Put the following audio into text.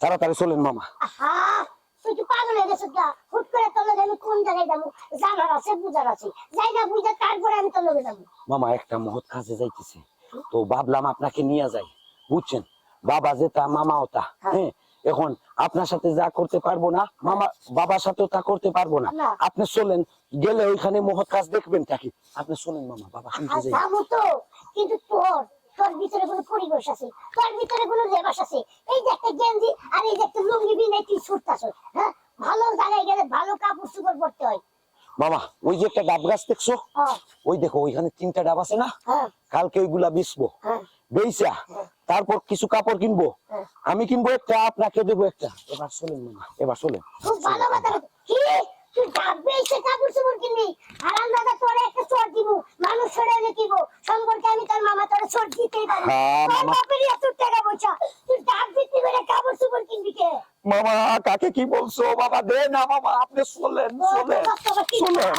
তাড়াতাড়ি চলেন মামা। তুই পাগল হয়ে গেছিস গা। হুট করে তোর লগে আমি কোন জায়গায় যাব? জানার আছে বুঝার আছে। যাই না বুঝে তারপরে আমি তোর লগে যাব। মামা একটা মহৎ কাজে যাইতেছে। তো ভাবলাম আপনাকে নিয়ে যাই বুঝছেন? বাবা মামা ওটা হ্যাঁ। এখন আপনার সাথে যা করতে পারব না মামা বাবার সাথেও তা করতে পারব না। আপনি চলেন গেলে ওইখানে মহৎ কাজ দেখবেন নাকি আপনি চলেন মামা বাবা শুনতে যাই। তো। কিন্তু তোর তোর ভিতরে কোনো পরিবেশ আছে তোর ভিতরে কোনো লেবাস আছে এই যে একটা গেঞ্জি আর এই যে একটা বিনে ছুটতাছ হ্যাঁ? ভালো জায়গায় গেলে ভালো কাপড় চোপড় পরতে হয়। মামা ওই যে একটা ডাব গাছ দেখছ? হ্যাঁ। ওই দেখো ওইখানে তিনটা ডাব আছে না? হ্যাঁ। কালকে ওইগুলা বিছবো হ্যাঁ। বেইসা তারপর কিছু কাপড় কিনবো। আমি কিনবো একটা আপনাকে দেবো একটা। এবার চলেন মামা এবার চলেন খুব ভালো কথা কি? তুই ডাকবে এসে কাপড় চোপড় কিনবি? হারাম দাদা তোরে একটা চোর দিব। মানুষ সরে দেখিব সম্পর্কে আমি তোর মামা তোরে চোর দিতেই পারি। হ্যাঁ, তোর মামা। বাপের এত টাকা পয়সা। তুই ডাক বিক্রি করে কাপড় চোপড় কিনবি কে? মামা কাকে কি বলছো? বাবা দে না মামা আপনি চলেন চলেন চলেন